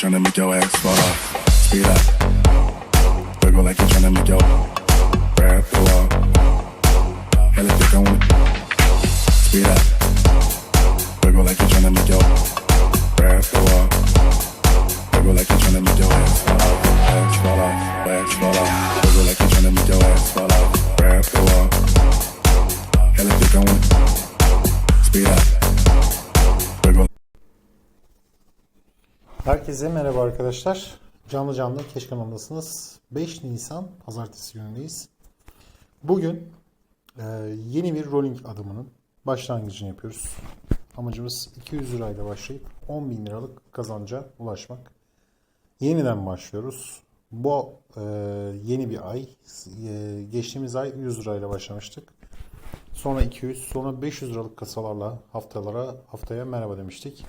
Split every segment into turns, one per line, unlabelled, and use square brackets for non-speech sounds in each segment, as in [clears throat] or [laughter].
tryna make your ass fall off. Speed up. Wiggle like you're tryna make your grab go up. Hella thick on it. Speed up.
Herkese merhaba arkadaşlar. Canlı canlı Keş kanalındasınız. 5 Nisan Pazartesi günündeyiz. Bugün e, yeni bir rolling adımının başlangıcını yapıyoruz. Amacımız 200 lirayla başlayıp 10 bin liralık kazanca ulaşmak. Yeniden başlıyoruz. Bu e, yeni bir ay. E, geçtiğimiz ay 100 lirayla başlamıştık. Sonra 200, sonra 500 liralık kasalarla haftalara haftaya merhaba demiştik.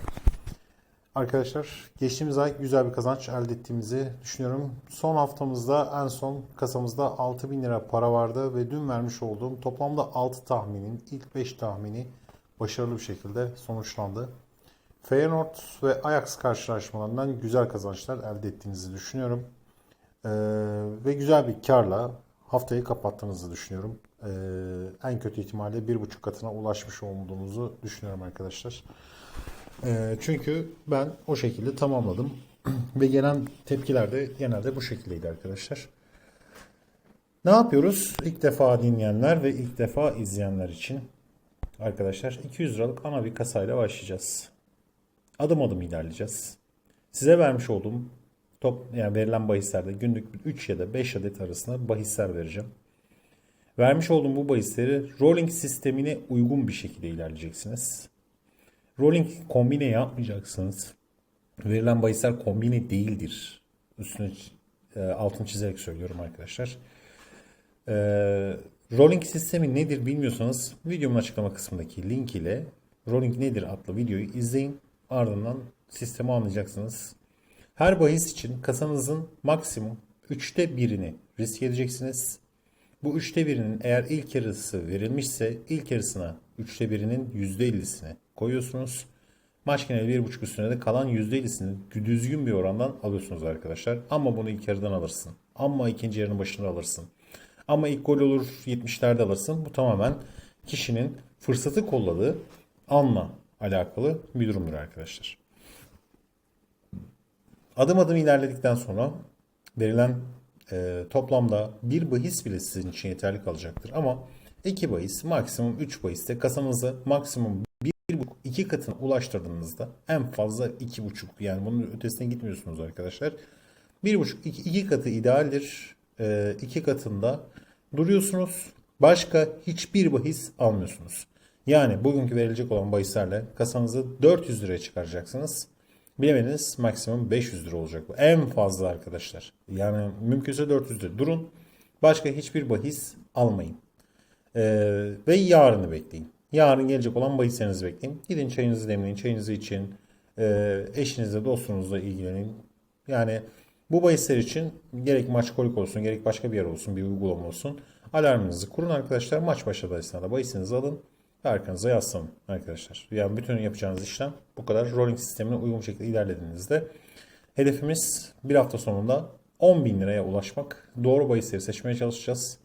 Arkadaşlar geçtiğimiz ay güzel bir kazanç elde ettiğimizi düşünüyorum. Son haftamızda en son kasamızda 6000 lira para vardı ve dün vermiş olduğum toplamda 6 tahminin ilk 5 tahmini başarılı bir şekilde sonuçlandı. Feyenoord ve Ajax karşılaşmalarından güzel kazançlar elde ettiğinizi düşünüyorum. Ee, ve güzel bir karla haftayı kapattığınızı düşünüyorum. Ee, en kötü ihtimalle 1,5 katına ulaşmış olduğunuzu düşünüyorum arkadaşlar. Ee, çünkü ben o şekilde tamamladım. [clears throat] Ve gelen tepkiler de genelde bu şekildeydi arkadaşlar. Ne yapıyoruz? İlk defa dinleyenler ve ilk defa izleyenler için arkadaşlar 200 liralık ana bir kasayla başlayacağız. Adım adım ilerleyeceğiz. Size vermiş olduğum top yani verilen bahislerde günlük 3 ya da 5 adet arasında bahisler vereceğim. Vermiş olduğum bu bahisleri rolling sistemine uygun bir şekilde ilerleyeceksiniz. Rolling kombine yapmayacaksınız. Verilen bahisler kombine değildir. Üstüne e, altını çizerek söylüyorum arkadaşlar. E, rolling sistemi nedir bilmiyorsanız videomun açıklama kısmındaki link ile Rolling nedir adlı videoyu izleyin. Ardından sistemi anlayacaksınız. Her bahis için kasanızın maksimum 3'te birini risk edeceksiniz. Bu üçte birinin eğer ilk yarısı verilmişse ilk yarısına üçte birinin %50'sini koyuyorsunuz. Maç geneli 1.5 üstüne de kalan %50'sini düzgün bir orandan alıyorsunuz arkadaşlar. Ama bunu ilk yarıdan alırsın. Ama ikinci yarının başında alırsın. Ama ilk gol olur 70'lerde alırsın. Bu tamamen kişinin fırsatı kolladığı anla alakalı bir durumdur arkadaşlar. Adım adım ilerledikten sonra verilen e, toplamda bir bahis bile sizin için yeterli kalacaktır. Ama iki bahis maksimum 3 bahiste kasanızı maksimum 1,5-2 katına ulaştırdığınızda en fazla 2,5 yani bunun ötesine gitmiyorsunuz arkadaşlar. 1,5-2 katı idealdir. 2 e, katında duruyorsunuz. Başka hiçbir bahis almıyorsunuz. Yani bugünkü verilecek olan bahislerle kasanızı 400 liraya çıkaracaksınız. Bilemediniz maksimum 500 lira olacak bu. En fazla arkadaşlar. Yani mümkünse 400 lira. Durun. Başka hiçbir bahis almayın. Ee, ve yarını bekleyin. Yarın gelecek olan bahislerinizi bekleyin. Gidin çayınızı demleyin. Çayınızı için e, eşinizle dostunuzla ilgilenin. Yani bu bahisler için gerek maç kolik olsun gerek başka bir yer olsun bir uygulama olsun. Alarmınızı kurun arkadaşlar. Maç başladı esnada bahisinizi alın ve arkanıza yaslanın arkadaşlar. Yani bütün yapacağınız işlem bu kadar. Rolling sistemine uygun şekilde ilerlediğinizde hedefimiz bir hafta sonunda 10 bin liraya ulaşmak. Doğru bahisleri seçmeye çalışacağız.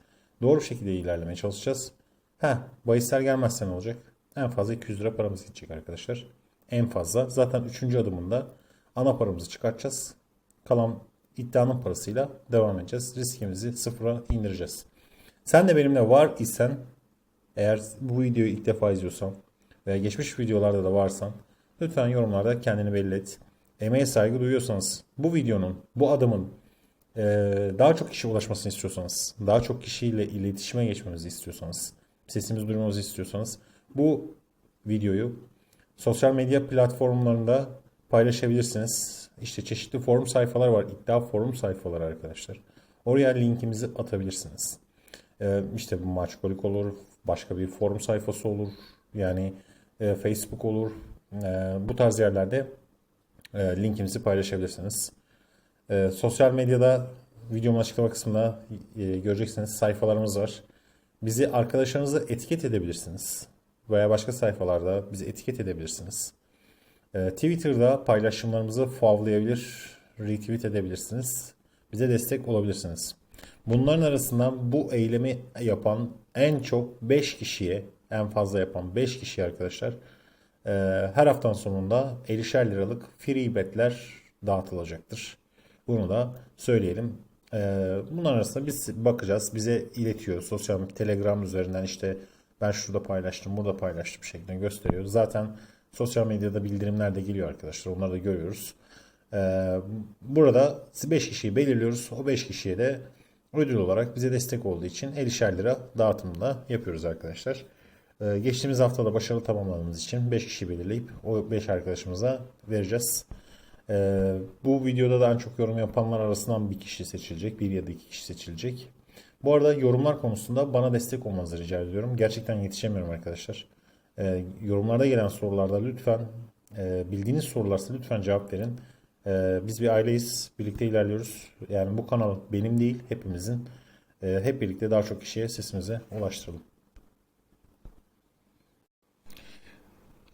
Doğru şekilde ilerlemeye çalışacağız. Heh, bahisler gelmezse ne olacak? En fazla 200 lira paramız gidecek arkadaşlar. En fazla. Zaten 3. adımında ana paramızı çıkartacağız. Kalan iddianın parasıyla devam edeceğiz. Riskimizi sıfıra indireceğiz. Sen de benimle var isen eğer bu videoyu ilk defa izliyorsan veya geçmiş videolarda da varsan lütfen yorumlarda kendini belli et. Emeğe saygı duyuyorsanız bu videonun, bu adımın e, daha çok kişi ulaşmasını istiyorsanız, daha çok kişiyle iletişime geçmemizi istiyorsanız, sesimizi duymamızı istiyorsanız bu videoyu sosyal medya platformlarında paylaşabilirsiniz. İşte çeşitli forum sayfalar var. İddia forum sayfaları arkadaşlar. Oraya linkimizi atabilirsiniz. Ee, işte bu maç olur, başka bir forum sayfası olur. Yani e, Facebook olur. E, bu tarz yerlerde e, linkimizi paylaşabilirsiniz. E, sosyal medyada videomun açıklama kısmında e, göreceksiniz sayfalarımız var. Bizi arkadaşlarınızla etiket edebilirsiniz. Veya başka sayfalarda bizi etiket edebilirsiniz. E, Twitter'da paylaşımlarımızı favlayabilir retweet edebilirsiniz. Bize destek olabilirsiniz. Bunların arasından bu eylemi yapan en çok 5 kişiye, en fazla yapan 5 kişiye arkadaşlar e, her haftanın sonunda 50'şer liralık free betler dağıtılacaktır. Bunu da söyleyelim. E, bunların arasında biz bakacağız. Bize iletiyor. Sosyal medya, Telegram üzerinden işte ben şurada paylaştım, burada paylaştım şeklinde gösteriyor. Zaten sosyal medyada bildirimler de geliyor arkadaşlar. Onları da görüyoruz. Ee, burada 5 kişiyi belirliyoruz. O 5 kişiye de ödül olarak bize destek olduğu için 50'şer lira dağıtımında yapıyoruz arkadaşlar. Ee, geçtiğimiz haftada başarılı tamamladığımız için 5 kişi belirleyip o 5 arkadaşımıza vereceğiz. Ee, bu videoda da en çok yorum yapanlar arasından bir kişi seçilecek. Bir ya da iki kişi seçilecek. Bu arada yorumlar konusunda bana destek olmanızı rica ediyorum. Gerçekten yetişemiyorum arkadaşlar. Ee, yorumlarda gelen sorularda lütfen e, bildiğiniz sorularsa lütfen cevap verin. Ee, biz bir aileyiz. Birlikte ilerliyoruz. Yani bu kanal benim değil hepimizin. Ee, hep birlikte daha çok kişiye sesimizi ulaştıralım.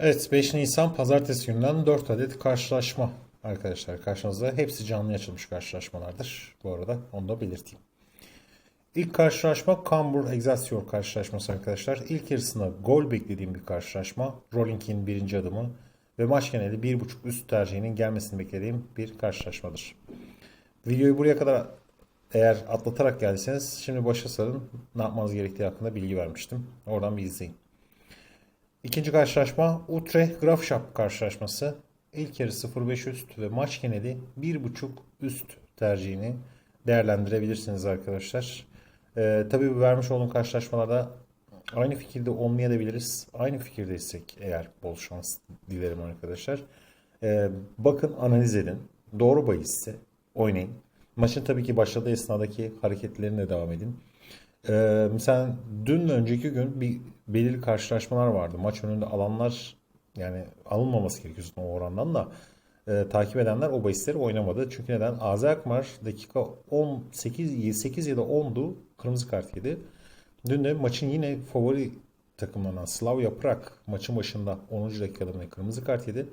Evet 5 Nisan pazartesi günden 4 adet karşılaşma arkadaşlar karşınızda. Hepsi canlı açılmış karşılaşmalardır. Bu arada onu da belirteyim. İlk karşılaşma Cambur Excelsior karşılaşması arkadaşlar. İlk yarısında gol beklediğim bir karşılaşma. Rolling'in birinci adımı ve maç geneli 1.5 üst tercihinin gelmesini beklediğim bir karşılaşmadır. Videoyu buraya kadar eğer atlatarak geldiyseniz şimdi başa sarın ne yapmanız gerektiği hakkında bilgi vermiştim. Oradan bir izleyin. İkinci karşılaşma Utrecht Graafschap karşılaşması. İlk yarı 0.5 üst ve maç geneli 1.5 üst tercihini değerlendirebilirsiniz arkadaşlar. Ee, tabii vermiş olduğum karşılaşmalarda aynı fikirde olmayabiliriz. Aynı fikirdeysek eğer bol şans dilerim arkadaşlar. Ee, bakın analiz edin. Doğru bahisse oynayın. Maçın tabii ki başladığı esnadaki hareketlerine devam edin. Ee, mesela dün önceki gün bir belirli karşılaşmalar vardı. Maç önünde alanlar yani alınmaması gerekiyor o orandan da e, takip edenler o bahisleri oynamadı. Çünkü neden? AZ Akmar dakika 18 8 ya da 10'du kırmızı kart yedi. Dün de maçın yine favori takımlarından Slavia Prag maçın başında 10. dakikada mı kırmızı kart yedi.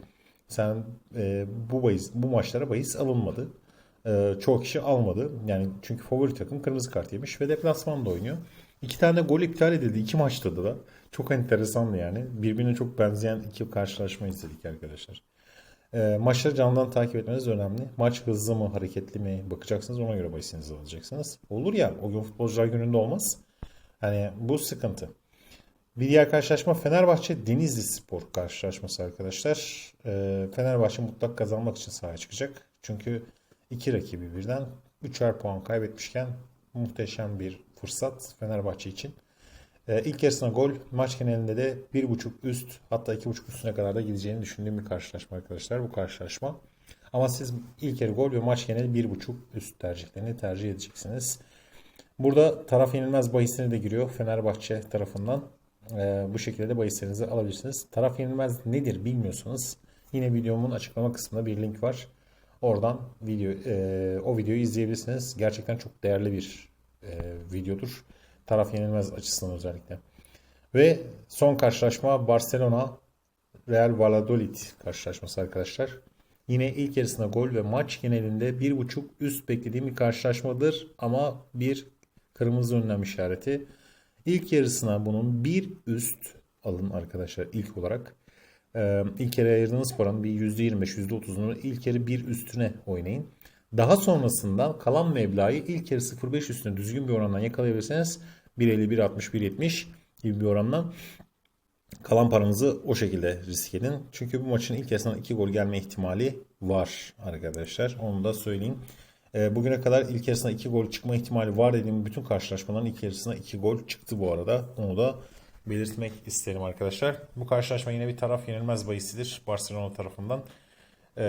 Sen e, bu bahis, bu maçlara bahis alınmadı. E, çoğu kişi almadı. Yani çünkü favori takım kırmızı kart yemiş ve deplasmanda oynuyor. İki tane gol iptal edildi. iki maçta da. Çok enteresandı yani. Birbirine çok benzeyen iki karşılaşma izledik arkadaşlar. E, maçları canlıdan takip etmeniz önemli. Maç hızlı mı, hareketli mi bakacaksınız. Ona göre bahisinizi alacaksınız. Olur ya o gün futbolcular gününde olmaz. Hani bu sıkıntı. Bir diğer karşılaşma Fenerbahçe Denizli Spor karşılaşması arkadaşlar. E, Fenerbahçe mutlak kazanmak için sahaya çıkacak. Çünkü iki rakibi birden 3'er puan kaybetmişken muhteşem bir fırsat Fenerbahçe için. Ee, ilk yarısına gol, maç genelinde de 1.5 üst hatta 2.5 üstüne kadar da gideceğini düşündüğüm bir karşılaşma arkadaşlar bu karşılaşma. Ama siz ilk yarı gol ve maç geneli 1.5 üst tercihlerini tercih edeceksiniz. Burada taraf yenilmez bahisine de giriyor Fenerbahçe tarafından. Ee, bu şekilde de bahislerinizi alabilirsiniz. Taraf yenilmez nedir bilmiyorsanız yine videomun açıklama kısmında bir link var. Oradan video e, o videoyu izleyebilirsiniz. Gerçekten çok değerli bir e, videodur. Taraf yenilmez açısından özellikle. Ve son karşılaşma Barcelona Real Valladolid karşılaşması arkadaşlar. Yine ilk yarısında gol ve maç genelinde 1.5 üst beklediğim bir karşılaşmadır ama bir kırmızı önlem işareti. İlk yarısına bunun bir üst alın arkadaşlar ilk olarak. Ee, ilk yarı ayırdığınız paranın bir %25, %30'unu ilk yarı bir üstüne oynayın. Daha sonrasından kalan meblağı ilk yarı 0.5 üstüne düzgün bir orandan yakalayabilirseniz 1.50, 1.60, 1.70 gibi bir orandan kalan paranızı o şekilde risk edin. Çünkü bu maçın ilk yarısından 2 gol gelme ihtimali var arkadaşlar. Onu da söyleyeyim. E, bugüne kadar ilk yarısında 2 gol çıkma ihtimali var dediğim bütün karşılaşmaların ilk yarısında 2 gol çıktı bu arada. Onu da belirtmek isterim arkadaşlar. Bu karşılaşma yine bir taraf yenilmez bahisidir Barcelona tarafından. E,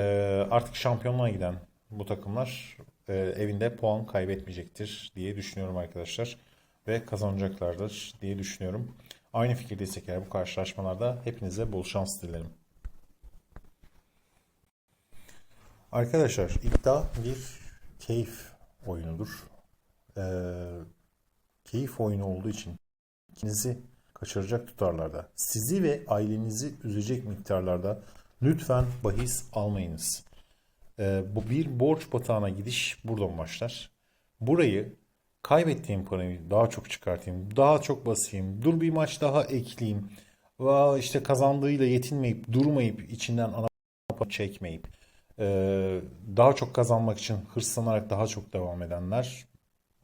artık şampiyonluğa giden bu takımlar e, evinde puan kaybetmeyecektir diye düşünüyorum arkadaşlar. Ve kazanacaklardır diye düşünüyorum. Aynı fikirdeysek eğer bu karşılaşmalarda hepinize bol şans dilerim. Arkadaşlar iddia bir keyif oyunudur. Ee, keyif oyunu olduğu için ikinizi kaçıracak tutarlarda, sizi ve ailenizi üzecek miktarlarda lütfen bahis almayınız. Ee, bu bir borç batağına gidiş buradan başlar. Burayı kaybettiğim parayı daha çok çıkartayım, daha çok basayım, dur bir maç daha ekleyeyim. Vaa işte kazandığıyla yetinmeyip, durmayıp, içinden ana çekmeyip, daha çok kazanmak için hırslanarak daha çok devam edenler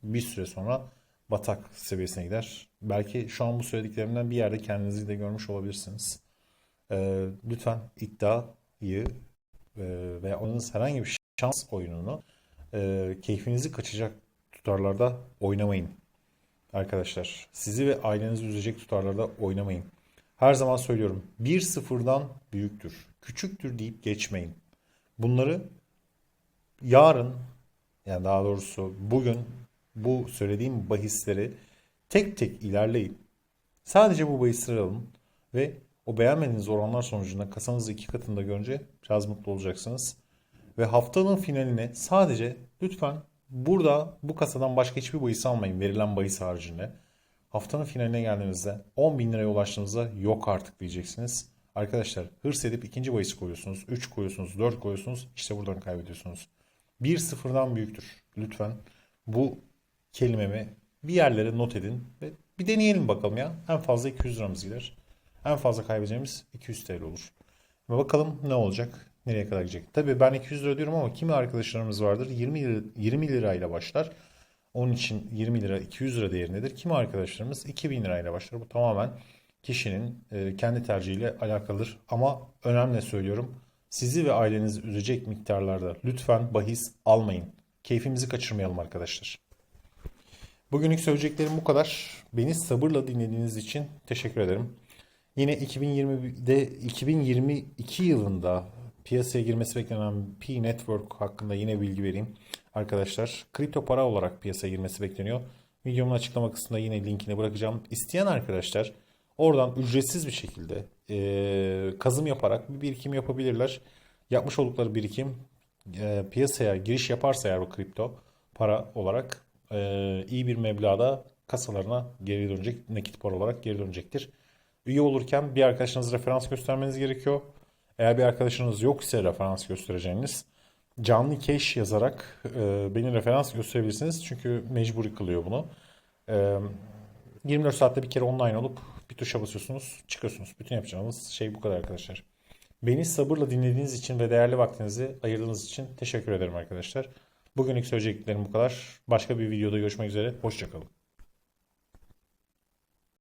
bir süre sonra batak seviyesine gider. Belki şu an bu söylediklerimden bir yerde kendinizi de görmüş olabilirsiniz. Ee, lütfen iddiayı e, veya oynadığınız herhangi bir şans oyununu e, keyfinizi kaçacak tutarlarda oynamayın. Arkadaşlar sizi ve ailenizi üzecek tutarlarda oynamayın. Her zaman söylüyorum 1-0'dan büyüktür, küçüktür deyip geçmeyin. Bunları yarın yani daha doğrusu bugün bu söylediğim bahisleri tek tek ilerleyip sadece bu bahisleri alın ve o beğenmediğiniz oranlar sonucunda kasanızı iki katında görünce biraz mutlu olacaksınız. Ve haftanın finaline sadece lütfen burada bu kasadan başka hiçbir bahis almayın verilen bahis haricinde. Haftanın finaline geldiğinizde 10 bin liraya ulaştığınızda yok artık diyeceksiniz. Arkadaşlar hırs edip ikinci bahis koyuyorsunuz, 3 koyuyorsunuz, 4 koyuyorsunuz işte buradan kaybediyorsunuz. 1-0'dan büyüktür. Lütfen bu kelimemi bir yerlere not edin ve bir deneyelim bakalım ya. En fazla 200 liramız gider. En fazla kaybedeceğimiz 200 TL olur. Ve bakalım ne olacak? Nereye kadar gidecek? Tabii ben 200 lira diyorum ama kimi arkadaşlarımız vardır 20 lira, 20 lirayla başlar. Onun için 20 lira 200 lira değerindedir. Kimi arkadaşlarımız 2000 lirayla başlar. Bu tamamen kişinin e, kendi tercihiyle alakalıdır. Ama önemli söylüyorum. Sizi ve ailenizi üzecek miktarlarda lütfen bahis almayın. Keyfimizi kaçırmayalım arkadaşlar. Bugünlük söyleyeceklerim bu kadar. Beni sabırla dinlediğiniz için teşekkür ederim. Yine 2020'de 2022 yılında piyasaya girmesi beklenen P Network hakkında yine bilgi vereyim. Arkadaşlar kripto para olarak piyasaya girmesi bekleniyor. Videomun açıklama kısmında yine linkini bırakacağım. İsteyen arkadaşlar oradan ücretsiz bir şekilde e, kazım yaparak bir birikim yapabilirler. Yapmış oldukları birikim e, piyasaya giriş yaparsa eğer o kripto para olarak e, iyi bir meblağda kasalarına geri dönecek, nakit para olarak geri dönecektir. Üye olurken bir arkadaşınız referans göstermeniz gerekiyor. Eğer bir arkadaşınız yok ise referans göstereceğiniz canlı cash yazarak e, beni referans gösterebilirsiniz. Çünkü mecburi kılıyor bunu. E, 24 saatte bir kere online olup bir tuşa basıyorsunuz, çıkıyorsunuz. Bütün yapacağınız şey bu kadar arkadaşlar. Beni sabırla dinlediğiniz için ve değerli vaktinizi ayırdığınız için teşekkür ederim arkadaşlar. Bugünlük söyleyeceklerim bu kadar. Başka bir videoda görüşmek üzere. Hoşçakalın.